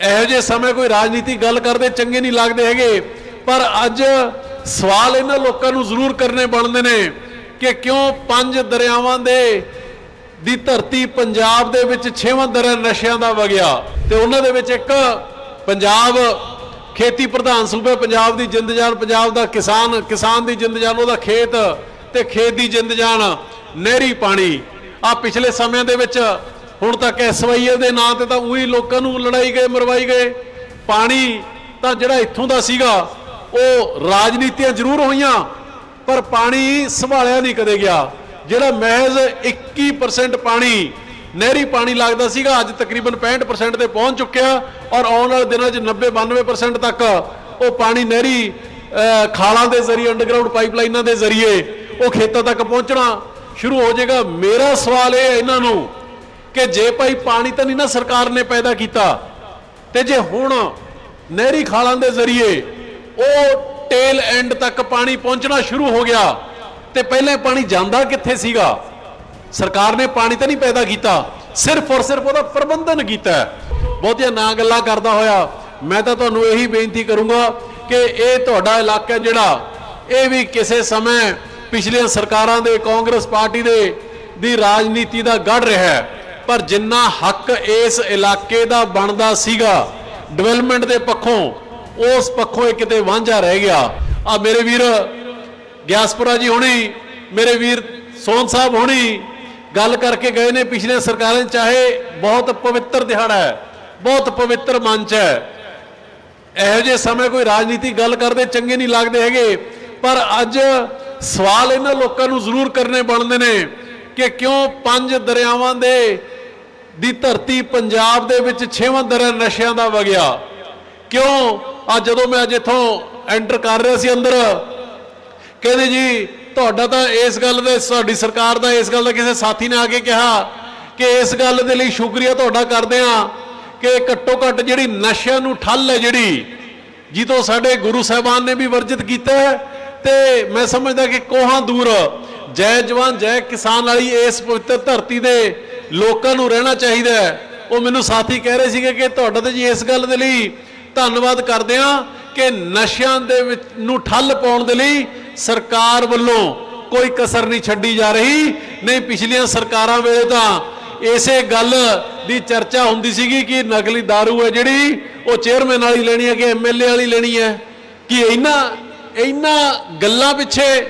ਇਹੋ ਜਿਹੇ ਸਮੇਂ ਕੋਈ ਰਾਜਨੀਤੀ ਗੱਲ ਕਰਦੇ, ਚੰਗੇ ਨਹੀਂ ਲੱਗਦੇ ਹੈਗੇ। ਪਰ ਅੱਜ ਸਵਾਲ ਇਹਨਾਂ ਲੋਕਾਂ ਨੂੰ ਜ਼ਰੂਰ ਕਰਨੇ ਬਣਦੇ ਨੇ ਕਿ ਕਿਉਂ ਪੰਜ ਦਰਿਆਵਾਂ ਦੇ, ਦੀ ਧਰਤੀ ਪੰਜਾਬ ਦੇ ਵਿੱਚ ਛੇਵਾਂ ਦਰਿਆ ਨਸ਼ਿਆਂ ਦਾ ਵਗਿਆ। ਤੇ ਉਹਨਾਂ ਦੇ ਵਿੱਚ ਇੱਕ ਪੰਜਾਬ, ਖੇਤੀ ਪ੍ਰਧਾਨ ਸੂਬੇ ਪੰਜਾਬ ਦੀ ਜਿੰਦ ਜਾਨ, ਪੰਜਾਬ ਦਾ ਕਿਸਾਨ ਕਿਸਾਨ ਦੀ ਜਿੰਦ ਜਾਨ, ਉਹਦਾ ਖੇਤ ਤੇ ਖੇਤ ਦੀ ਜਿੰਦ ਜਾਨ, ਨਹਿਰੀ ਪਾਣੀ। ਆ ਪਿਛਲੇ ਸਮਿਆਂ ਦੇ ਵਿੱਚ ਹੁਣ ਤੱਕ ਐਸਵਾਈਐਲ ਦੇ ਨਾਂ ਤੇ ਤਾਂ ਉਹੀ ਲੋਕਾਂ ਨੂੰ ਲੜਾਈ ਗਏ, ਮਰਵਾਈ ਗਏ। ਪਾਣੀ ਤਾਂ ਜਿਹੜਾ ਇੱਥੋਂ ਦਾ ਸੀਗਾ, ਉਹ ਰਾਜਨੀਤੀਆਂ ਜ਼ਰੂਰ ਹੋਈਆਂ, ਪਰ ਪਾਣੀ ਸੰਭਾਲਿਆ ਨਹੀਂ ਕਦੇ ਗਿਆ। ਜਿਹੜਾ ਮਹਿਜ਼ 21% ਪਾਣੀ, ਨਹਿਰੀ ਪਾਣੀ ਲੱਗਦਾ ਸੀਗਾ, ਅੱਜ ਤਕਰੀਬਨ 65% ਤੇ ਪਹੁੰਚ ਚੁੱਕਿਆ ਔਰ ਆਉਣ ਵਾਲੇ ਦਿਨਾਂ 'ਚ 90 92% ਤੱਕ ਉਹ ਪਾਣੀ ਨਹਿਰੀ ਖਾਲਾਂ ਦੇ ਜ਼ਰੀਏ ਅੰਡਰਗਰਾਉਂਡ ਪਾਈਪਲਾਈਨਾਂ ਦੇ ਜ਼ਰੀਏ ਉਹ ਖੇਤਾਂ ਤੱਕ ਪਹੁੰਚਣਾ ਸ਼ੁਰੂ ਹੋ ਜਾਏਗਾ। ਮੇਰਾ ਸਵਾਲ ਇਹ ਹੈ ਇਹਨਾਂ ਨੂੰ ਕਿ ਜੇ ਭਾਈ ਪਾਣੀ ਤਾਂ ਨਹੀਂ ਨਾ ਸਰਕਾਰ ਨੇ ਪੈਦਾ ਕੀਤਾ, ਤੇ ਜੇ ਹੁਣ ਨਹਿਰੀ ਖਾਲਾਂ ਦੇ ਜ਼ਰੀਏ ਉਹ ਟੇਲ ਐਂਡ ਤੱਕ ਪਾਣੀ ਪਹੁੰਚਣਾ ਸ਼ੁਰੂ ਹੋ ਗਿਆ, ਤੇ ਪਹਿਲੇ ਪਾਣੀ ਜਾਂਦਾ ਕਿੱਥੇ ਸੀਗਾ ਸਰਕਾਰ ਨੇ ਪਾਣੀ ਤਾਂ ਨਹੀਂ ਪੈਦਾ ਕੀਤਾ, ਸਿਰਫ ਔਰ ਸਿਰਫ ਉਹਦਾ ਪ੍ਰਬੰਧਨ ਕੀਤਾ ਹੈ। ਬਹੁਤੀਆਂ ਨਾ ਗੱਲਾਂ ਕਰਦਾ ਹੋਇਆ, ਮੈਂ ਤਾਂ ਤੁਹਾਨੂੰ ਇਹੀ ਬੇਨਤੀ ਕਰੂੰਗਾ ਕਿ ਇਹ ਤੁਹਾਡਾ ਇਲਾਕਾ ਜਿਹੜਾ, ਇਹ ਵੀ ਕਿਸੇ ਸਮੇਂ ਪਿਛਲੀਆਂ ਸਰਕਾਰਾਂ ਦੇ, ਕਾਂਗਰਸ ਪਾਰਟੀ ਦੇ, ਦੀ ਰਾਜਨੀਤੀ ਦਾ ਗੜ ਰਿਹਾ ਹੈ ਪਰ ਜਿੰਨਾ ਹੱਕ ਇਸ ਇਲਾਕੇ ਦਾ ਬਣਦਾ ਸੀਗਾ ਡਿਵੈਲਪਮੈਂਟ ਦੇ ਪੱਖੋਂ, ਉਸ ਪੱਖੋਂ ਇਹ ਕਿਤੇ ਵਾਂਝਾ ਰਹਿ ਗਿਆ। ਆ ਮੇਰੇ ਵੀਰ, ਗਿਆਸਪੁਰਾ ਜੀ ਹੋਣੀ, ਮੇਰੇ ਵੀਰ ਸੋਨ ਸਾਹਿਬ ਹੋਣੀ, ਗੱਲ ਕਰਕੇ ਗਏ ਨੇ ਪਿਛਲੇ ਸਰਕਾਰਾਂ ਚਾਹੇ ਬਹੁਤ ਪਵਿੱਤਰ ਦਿਹਾੜਾ ਹੈ, ਬਹੁਤ ਪਵਿੱਤਰ ਮੰਚ ਹੈ। ਇਹੋ ਜਿਹੇ ਸਮੇਂ ਕੋਈ ਰਾਜਨੀਤੀ ਗੱਲ ਕਰਦੇ ਚੰਗੇ ਨਹੀਂ ਲੱਗਦੇ ਹੈਗੇ, ਪਰ ਅੱਜ ਸਵਾਲ ਇਹਨਾਂ ਲੋਕਾਂ ਨੂੰ ਜ਼ਰੂਰ ਕਰਨੇ ਬਣਦੇ ਨੇ ਕਿ ਕਿਉਂ ਪੰਜ ਦਰਿਆਵਾਂ ਦੇ ਦੀ ਧਰਤੀ ਪੰਜਾਬ ਦੇ ਵਿੱਚ ਛੇਵਾਂ ਦਰਿਆ ਨਸ਼ਿਆਂ ਦਾ ਵਗਿਆ। ਕਿਉਂ? ਆ ਜਦੋਂ ਮੈਂ ਅੱਜ ਇੱਥੋਂ ਐਂਟਰ ਕਰ ਰਿਹਾ ਸੀ ਅੰਦਰ, ਕਹਿੰਦੇ ਜੀ, ਤੁਹਾਡਾ ਤਾਂ ਇਸ ਗੱਲ ਦੇ, ਸਾਡੀ ਸਰਕਾਰ ਦਾ ਇਸ ਗੱਲ ਦਾ ਕਿਸੇ ਸਾਥੀ ਨੇ ਆ ਕੇ ਕਿਹਾ ਕਿ ਇਸ ਗੱਲ ਦੇ ਲਈ ਸ਼ੁਕਰੀਆ ਤੁਹਾਡਾ ਕਰਦੇ ਆ ਕਿ ਘੱਟੋ ਘੱਟ ਜਿਹੜੀ ਨਸ਼ਿਆਂ ਨੂੰ ਠੱਲ ਹੈ ਜਿਹੜੀ ਜਿੱਤੋਂ ਸਾਡੇ ਗੁਰੂ ਸਾਹਿਬਾਨ ਨੇ ਵੀ ਵਰਜਿਤ ਕੀਤਾ ਹੈ। ਤੇ ਮੈਂ ਸਮਝਦਾ ਕਿ ਕੋਹਾਂ ਦੂਰ, ਜੈ ਜਵਾਨ, ਜੈ ਕਿਸਾਨ ਵਾਲੀ ਇਸ ਪਵਿੱਤਰ ਧਰਤੀ ਦੇ ਲੋਕਾਂ ਨੂੰ ਰਹਿਣਾ ਚਾਹੀਦਾ ਹੈ। ਉਹ ਮੈਨੂੰ ਸਾਥੀ ਕਹਿ ਰਹੇ ਸੀਗੇ ਕਿ ਤੁਹਾਡਾ ਤੇ ਜੀ ਇਸ ਗੱਲ ਦੇ ਲਈ ਧੰਨਵਾਦ ਕਰਦੇ ਆ ਕਿ ਨਸ਼ਿਆਂ ਦੇ ਵਿੱਚ ਨੂੰ ਠੱਲ ਪਾਉਣ ਦੇ ਲਈ ਸਰਕਾਰ ਵੱਲੋਂ ਕੋਈ ਕਸਰ ਨਹੀਂ ਛੱਡੀ ਜਾ ਰਹੀ। ਨਹੀਂ, ਪਿਛਲੀਆਂ ਸਰਕਾਰਾਂ ਵੇਲੇ ਤਾਂ ਇਸੇ ਗੱਲ ਦੀ ਚਰਚਾ ਹੁੰਦੀ ਸੀਗੀ ਕਿ ਨਕਲੀ दारू ਹੈ ਜਿਹੜੀ, ਉਹ ਚੇਅਰਮੈਨ ਵਾਲੀ ਲੈਣੀ ਹੈ ਕਿ ਐਮਐਲਏ ਵਾਲੀ ਲੈਣੀ ਹੈ। ਕਿ ਇਹਨਾਂ ਇਹਨਾਂ ਗੱਲਾਂ ਪਿੱਛੇ,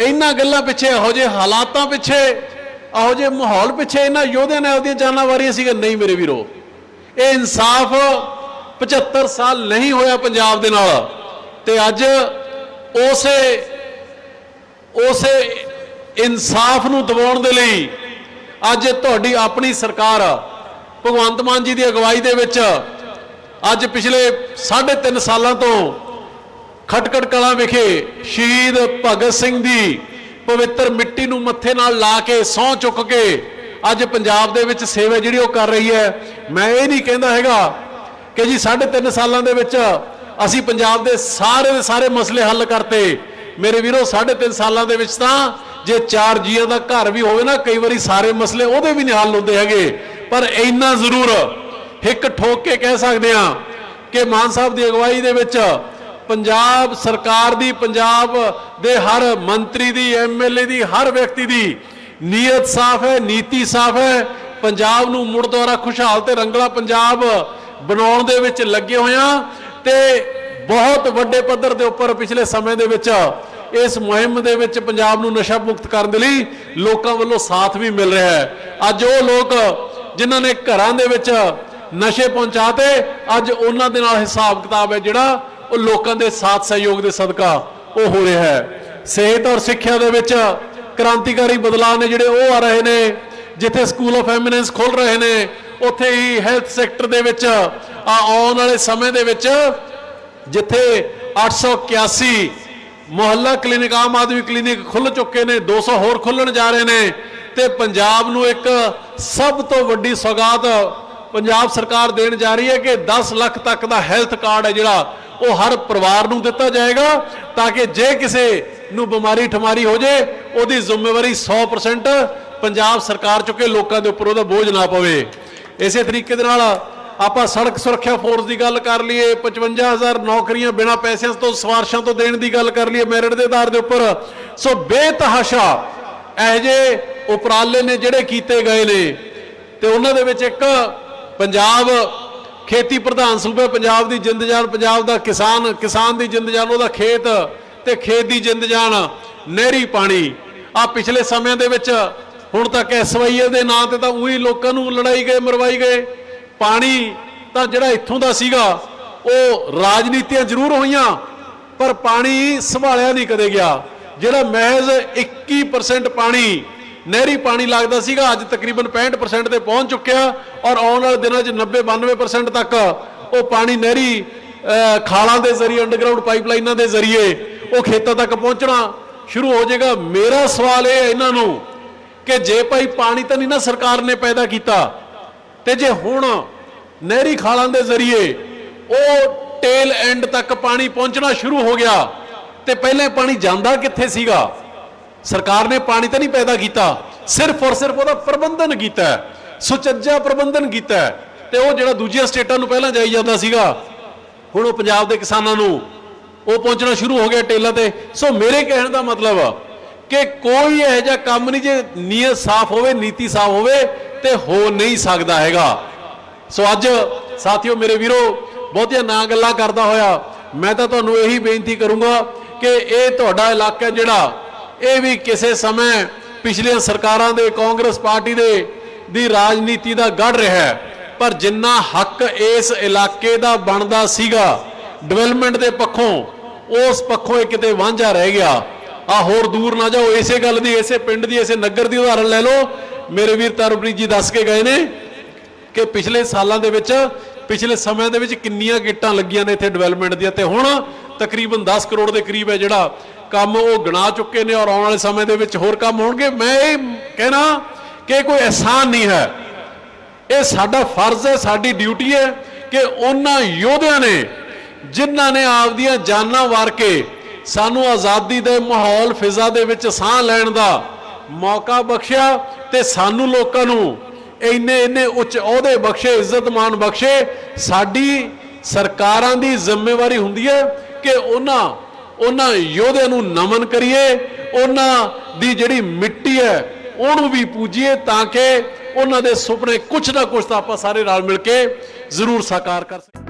ਇਹਨਾਂ ਗੱਲਾਂ ਪਿੱਛੇ ਇਹੋ ਜਿਹੇ ਹਾਲਾਤਾਂ ਪਿੱਛੇ ਇਹੋ ਜਿਹੇ ਮਾਹੌਲ ਪਿੱਛੇ ਇਹਨਾਂ ਯੋਧਿਆਂ ਨੇ ਆਪਦੀਆਂ ਜਾਨਾਂ ਵਾਰੀਆਂ ਸੀਗਾ ਨਹੀਂ ਮੇਰੇ ਵੀਰੋ। ਇਹ ਇਨਸਾਫ 75 ਸਾਲ ਨਹੀਂ ਹੋਇਆ ਪੰਜਾਬ ਦੇ ਨਾਲ। ਤੇ ਅੱਜ ਉਸੇ ਉਸੇ ਇਨਸਾਫ ਨੂੰ ਦਿਵਾਉਣ ਦੇ ਲਈ ਅੱਜ ਤੁਹਾਡੀ ਆਪਣੀ ਸਰਕਾਰ ਭਗਵੰਤ ਮਾਨ ਜੀ ਦੀ ਅਗਵਾਈ ਦੇ ਵਿੱਚ ਅੱਜ ਪਿਛਲੇ 3.5 ਸਾਲਾਂ ਤੋਂ ਖਟਕੜ ਕਲਾਂ ਵਿਖੇ ਸ਼ਹੀਦ ਭਗਤ ਸਿੰਘ ਦੀ ਪਵਿੱਤਰ ਮਿੱਟੀ ਨੂੰ ਮੱਥੇ ਨਾਲ ਲਾ ਕੇ, ਸਹੁੰ ਚੁੱਕ ਕੇ ਅੱਜ ਪੰਜਾਬ ਦੇ ਵਿੱਚ ਸੇਵਾ ਜਿਹੜੀ ਉਹ ਕਰ ਰਹੀ ਹੈ। ਮੈਂ ਇਹ ਨਹੀਂ ਕਹਿੰਦਾ ਹੈਗਾ ਕਿ ਜੀ 3.5 ਸਾਲਾਂ ਦੇ ਵਿੱਚ ਅਸੀਂ ਪੰਜਾਬ ਦੇ ਸਾਰੇ ਦੇ ਸਾਰੇ ਮਸਲੇ ਹੱਲ ਕਰਤੇ। ਮੇਰੇ ਵੀਰੋ 3.5 ਸਾਲਾਂ ਦੇ ਵਿੱਚ ਤਾਂ ਜੇ ਚਾਰ ਜੀਆਂ ਦਾ ਘਰ ਵੀ ਹੋਵੇ ਨਾ, ਕਈ ਵਾਰੀ ਸਾਰੇ ਮਸਲੇ ਉਹਦੇ ਵੀ ਨਹੀਂ ਹੱਲ ਹੁੰਦੇ ਹੈਗੇ। ਪਰ ਇੰਨਾ ਜ਼ਰੂਰ ਇੱਕ ਠੋਕ ਕੇ ਕਹਿ ਸਕਦੇ ਹਾਂ ਕਿ ਮਾਨ ਸਾਹਿਬ ਦੀ ਅਗਵਾਈ ਦੇ ਵਿੱਚ ਪੰਜਾਬ ਸਰਕਾਰ ਦੀ, ਪੰਜਾਬ ਦੇ ਹਰ ਮੰਤਰੀ ਦੀ ਐਮਐਲਏ ਦੀ, ਹਰ ਵਿਅਕਤੀ ਦੀ ਨੀਅਤ ਸਾਫ਼ ਹੈ, ਨੀਤੀ ਸਾਫ਼ ਹੈ। ਪੰਜਾਬ ਨੂੰ ਮੁੜ ਦੁਆਰਾ ਖੁਸ਼ਹਾਲ ਤੇ ਰੰਗਲਾ ਪੰਜਾਬ ਬਣਾਉਣ ਦੇ ਵਿੱਚ ਲੱਗੇ ਹੋਇਆਂ ਤੇ ਬਹੁਤ ਵੱਡੇ ਪੱਧਰ ਦੇ ਉੱਪਰ ਪਿਛਲੇ ਸਮੇਂ ਦੇ ਵਿੱਚ ਇਸ ਮੁਹਿੰਮ ਦੇ ਵਿੱਚ ਪੰਜਾਬ ਨੂੰ ਨਸ਼ਾ ਮੁਕਤ ਕਰਨ ਦੇ ਲਈ ਲੋਕਾਂ ਵੱਲੋਂ ਸਾਥ ਵੀ ਮਿਲ ਰਿਹਾ ਹੈ। ਅੱਜ ਉਹ ਲੋਕ ਜਿਨ੍ਹਾਂ ਨੇ ਘਰਾਂ ਦੇ ਵਿੱਚ ਨਸ਼ੇ ਪਹੁੰਚਾਤੇ, ਅੱਜ ਉਹਨਾਂ ਦੇ ਨਾਲ ਹਿਸਾਬ ਕਿਤਾਬ ਹੈ ਜਿਹੜਾ ਉਹ ਲੋਕਾਂ ਦੇ ਸਾਥ ਸਹਿਯੋਗ ਦੇ ਸਦਕਾ ਉਹ ਹੋ ਰਿਹਾ ਹੈ। ਸਿਹਤ ਔਰ ਸਿੱਖਿਆ ਦੇ ਵਿੱਚ ਕ੍ਰਾਂਤੀਕਾਰੀ ਬਦਲਾਅ ਨੇ ਜਿਹੜੇ ਉਹ ਆ ਰਹੇ ਨੇ, ਜਿੱਥੇ ਸਕੂਲ ਆਫ ਐਮੀਨੈਂਸ ਖੁੱਲ ਰਹੇ ਨੇ, ਉੱਥੇ ਹੀ ਹੈਲਥ ਸੈਕਟਰ ਦੇ ਵਿੱਚ ਆ ਆਉਣ ਵਾਲੇ ਸਮੇਂ ਦੇ ਵਿੱਚ ਜਿੱਥੇ 881 ਮੁਹੱਲਾ ਕਲੀਨਿਕ, ਆਮ ਆਦਮੀ ਕਲੀਨਿਕ ਖੁੱਲ ਚੁੱਕੇ ਨੇ 200 ਹੋਰ ਖੁੱਲਣ ਜਾ ਰਹੇ ਨੇ ਤੇ ਪੰਜਾਬ ਨੂੰ ਇੱਕ ਸਭ ਤੋਂ ਵੱਡੀ ਸੌਗਾਤ ਪੰਜਾਬ ਸਰਕਾਰ ਦੇਣ ਜਾ ਰਹੀ ਹੈ ਕਿ 10 ਲੱਖ ਤੱਕ ਦਾ ਹੈਲਥ ਕਾਰਡ ਹੈ ਜਿਹੜਾ, ਉਹ ਹਰ ਪਰਿਵਾਰ ਨੂੰ ਦਿੱਤਾ ਜਾਏਗਾ ਤਾਂ ਕਿ ਜੇ ਕਿਸੇ ਨੂੰ ਬਿਮਾਰੀ ਠਮਾਰੀ ਹੋ ਜੇ, ਉਹਦੀ ਜ਼ਿੰਮੇਵਾਰੀ 100% ਪੰਜਾਬ ਸਰਕਾਰ ਚੁੱਕੇ ਲੋਕਾਂ ਦੇ ਉੱਪਰ ਉਹਦਾ ਬੋਝ ਨਾ ਪਵੇ। ਇਸੇ ਤਰੀਕੇ ਦੇ ਨਾਲ ਆਪਾਂ ਸੜਕ ਸੁਰੱਖਿਆ ਫੋਰਸ ਦੀ ਗੱਲ ਕਰ ਲਈਏ 55000 ਨੌਕਰੀਆਂ ਬਿਨਾਂ ਪੈਸਿਆਂ ਤੋਂ ਸਵਾਰਸ਼ਾਂ ਤੋਂ ਦੇਣ ਦੀ ਗੱਲ ਕਰ ਲਈਏ ਮੈਰਿਟ ਦੇ ਆਧਾਰ ਦੇ ਉੱਪਰ। ਸੋ ਬੇਤਹਾਸ਼ਾ ਇਹ ਜੇ ਉਪਰਾਲੇ ਨੇ ਜਿਹੜੇ ਕੀਤੇ ਗਏ ਨੇ ਤੇ ਉਹਨਾਂ ਦੇ ਵਿੱਚ ਇੱਕ ਪੰਜਾਬ ਖੇਤੀ ਪ੍ਰਧਾਨ ਸੂਬੇ ਪੰਜਾਬ ਦੀ ਜਿੰਦ ਜਾਨ, ਪੰਜਾਬ ਦਾ ਕਿਸਾਨ ਕਿਸਾਨ ਦੀ ਜਿੰਦ ਜਾਨ, ਉਹਦਾ ਖੇਤ ਤੇ ਖੇਤ ਦੀ ਜਿੰਦ ਜਾਨ, ਨਹਿਰੀ ਪਾਣੀ। ਆ ਪਿਛਲੇ ਸਮਿਆਂ ਦੇ ਵਿੱਚ ਹੁਣ ਤੱਕ ਐਸਵਾਈਏ ਦੇ ਨਾਂ ਤੇ ਤਾਂ ਉਹੀ ਲੋਕਾਂ ਨੂੰ ਲੜਾਈ ਗਏ, ਮਰਵਾਈ ਗਏ। ਪਾਣੀ ਤਾਂ ਜਿਹੜਾ ਇੱਥੋਂ ਦਾ ਸੀਗਾ, ਉਹ ਰਾਜਨੀਤੀਆਂ ਜ਼ਰੂਰ ਹੋਈਆਂ, ਪਰ ਪਾਣੀ ਸੰਭਾਲਿਆ ਨਹੀਂ ਕਦੇ ਗਿਆ। ਜਿਹੜਾ ਮਹਿਜ਼ 21% ਪਾਣੀ ਨਹਿਰੀ ਪਾਣੀ ਲੱਗਦਾ ਸੀਗਾ, ਅੱਜ ਤਕਰੀਬਨ 65% ਤੇ ਪਹੁੰਚ ਚੁੱਕਿਆ ਔਰ ਆਉਣ ਵਾਲੇ ਦਿਨਾਂ 'ਚ 90 92% ਤੱਕ ਉਹ ਪਾਣੀ ਨਹਿਰੀ ਖਾਲਾਂ ਦੇ ਜ਼ਰੀਏ ਅੰਡਰਗਰਾਉਂਡ ਪਾਈਪਲਾਈਨਾਂ ਦੇ ਜ਼ਰੀਏ ਉਹ ਖੇਤਾਂ ਤੱਕ ਪਹੁੰਚਣਾ ਸ਼ੁਰੂ ਹੋ ਜਾਏਗਾ। ਮੇਰਾ ਸਵਾਲ ਇਹ ਹੈ ਇਹਨਾਂ ਨੂੰ ਕਿ ਜੇ ਭਾਈ ਪਾਣੀ ਤਾਂ ਨਹੀਂ ਨਾ ਸਰਕਾਰ ਨੇ ਪੈਦਾ ਕੀਤਾ ਤੇ ਜੇ ਹੁਣ ਨਹਿਰੀ ਖਾਲਾਂ ਦੇ ਜ਼ਰੀਏ ਉਹ ਟੇਲ ਐਂਡ ਤੱਕ ਪਾਣੀ ਪਹੁੰਚਣਾ ਸ਼ੁਰੂ ਹੋ ਗਿਆ ਤੇ ਪਹਿਲੇ ਪਾਣੀ ਜਾਂਦਾ ਕਿੱਥੇ ਸੀਗਾ? ਸਰਕਾਰ ਨੇ ਪਾਣੀ ਤਾਂ ਨਹੀਂ ਪੈਦਾ ਕੀਤਾ, ਸਿਰਫ ਔਰ ਸਿਰਫ ਉਹਦਾ ਪ੍ਰਬੰਧਨ ਕੀਤਾ ਸੁਚੱਜਾ ਪ੍ਰਬੰਧਨ ਕੀਤਾ ਹੈ, ਤੇ ਉਹ ਜਿਹੜਾ ਦੂਜੀਆਂ ਸਟੇਟਾਂ ਨੂੰ ਪਹਿਲਾਂ ਜਾਈ ਜਾਂਦਾ ਸੀਗਾ, ਹੁਣ ਉਹ ਪੰਜਾਬ ਦੇ ਕਿਸਾਨਾਂ ਨੂੰ ਉਹ ਪਹੁੰਚਣਾ ਸ਼ੁਰੂ ਹੋ ਗਿਆ ਟੇਲਾਂ ਤੇ। ਸੋ ਮੇਰੇ ਕਹਿਣ ਦਾ ਮਤਲਬ ਕਿ ਕੋਈ ਇਹੋ ਜਿਹਾ ਕੰਮ ਨਹੀਂ ਜੇ ਨੀਅਤ ਸਾਫ਼ ਹੋਵੇ, ਨੀਤੀ ਸਾਫ਼ ਹੋਵੇ ਤੇ ਹੋ ਨਹੀਂ ਸਕਦਾ ਹੈਗਾ। ਸੋ ਅੱਜ ਸਾਥੀਓ ਮੇਰੇ ਵੀਰੋ, ਬਹੁਤੀਆਂ ਨਾ ਗੱਲਾਂ ਕਰਦਾ ਹੋਇਆ, ਮੈਂ ਤਾਂ ਤੁਹਾਨੂੰ ਇਹੀ ਬੇਨਤੀ ਕਰੂੰਗਾ ਕਿ ਇਹ ਤੁਹਾਡਾ ਇਲਾਕਾ ਜਿਹੜਾ ਇਹ ਵੀ ਕਿਸੇ ਸਮੇਂ ਪਿਛਲੀਆਂ ਸਰਕਾਰਾਂ ਦੇ, ਕਾਂਗਰਸ ਪਾਰਟੀ ਦੇ, ਦੀ ਰਾਜਨੀਤੀ ਦਾ ਗੜ ਰਿਹਾ ਹੈ। ਪਰ ਜਿੰਨਾ ਹੱਕ ਇਸ ਇਲਾਕੇ ਦਾ ਬਣਦਾ ਸੀਗਾ ਡਿਵੈਲਪਮੈਂਟ ਦੇ ਪੱਖੋਂ, ਉਸ ਪੱਖੋਂ ਇਹ ਕਿਤੇ ਵਾਂਝਾ ਰਹਿ ਗਿਆ। ਆ ਹੋਰ ਦੂਰ ਨਾ ਜਾਓ, ਇਸੇ ਗੱਲ ਦੀ, ਇਸੇ ਪਿੰਡ ਦੀ, ਇਸੇ ਨਗਰ ਦੀ ਉਦਾਹਰਣ ਲੈ ਲਓ। ਮੇਰੇ ਵੀਰ ਤਰਪ੍ਰੀਤ ਜੀ ਦੱਸ ਕੇ ਗਏ ਨੇ ਕਿ ਪਿਛਲੇ ਸਾਲਾਂ ਦੇ ਵਿੱਚ, ਪਿਛਲੇ ਸਮਿਆਂ ਦੇ ਵਿੱਚ ਕਿੰਨੀਆਂ ਕਿੱਟਾਂ ਲੱਗੀਆਂ ਨੇ ਇੱਥੇ ਡਿਵੈਲਪਮੈਂਟ ਦੀਆਂ ਤੇ ਹੁਣ ਤਕਰੀਬਨ 10 ਕਰੋੜ ਦੇ ਕਰੀਬ ਹੈ ਜਿਹੜਾ ਕੰਮ ਉਹ ਗਿਣਾ ਚੁੱਕੇ ਨੇ ਔਰ ਆਉਣ ਵਾਲੇ ਸਮੇਂ ਦੇ ਵਿੱਚ ਹੋਰ ਕੰਮ ਹੋਣਗੇ। ਮੈਂ ਇਹ ਕਹਿਣਾ ਕਿ ਇਹ ਕੋਈ ਅਹਿਸਾਨ ਨਹੀਂ ਹੈ। ਇਹ ਸਾਡਾ ਫਰਜ਼ ਹੈ, ਸਾਡੀ ਡਿਊਟੀ ਹੈ ਕਿ ਉਹਨਾਂ ਯੋਧਿਆਂ ਨੇ, ਜਿਨ੍ਹਾਂ ਨੇ ਆਪਦੀਆਂ ਜਾਨਾਂ ਵਾਰ ਕੇ ਸਾਨੂੰ ਆਜ਼ਾਦੀ ਦੇ ਮਾਹੌਲ, ਫਿਜ਼ਾ ਦੇ ਵਿੱਚ ਸਾਹ ਲੈਣ ਦਾ ਮੌਕਾ ਬਖਸ਼ਿਆ ਤੇ ਸਾਨੂੰ ਲੋਕਾਂ ਨੂੰ ਇੰਨੇ ਇੰਨੇ ਉੱਚ ਅਹੁਦੇ ਬਖਸ਼ੇ ਇੱਜ਼ਤਮਾਨ ਬਖਸ਼ੇ, ਸਾਡੀ ਸਰਕਾਰਾਂ ਦੀ ਜ਼ਿੰਮੇਵਾਰੀ ਹੁੰਦੀ ਹੈ ਕਿ ਉਹਨਾਂ ਉਹਨਾਂ ਯੋਧਿਆਂ ਨੂੰ ਨਮਨ ਕਰੀਏ, ਉਹਨਾਂ ਦੀ ਜਿਹੜੀ ਮਿੱਟੀ ਹੈ, ਉਹਨੂੰ ਵੀ ਪੂਜੀਏ ਤਾਂ ਕਿ ਉਹਨਾਂ ਦੇ ਸੁਪਨੇ ਕੁਛ ਨਾ ਕੁਛ ਤਾਂ ਆਪਾਂ ਸਾਰੇ ਰਲ ਮਿਲ ਕੇ ਜ਼ਰੂਰ ਸਾਕਾਰ ਕਰ ਸਕੀਏ।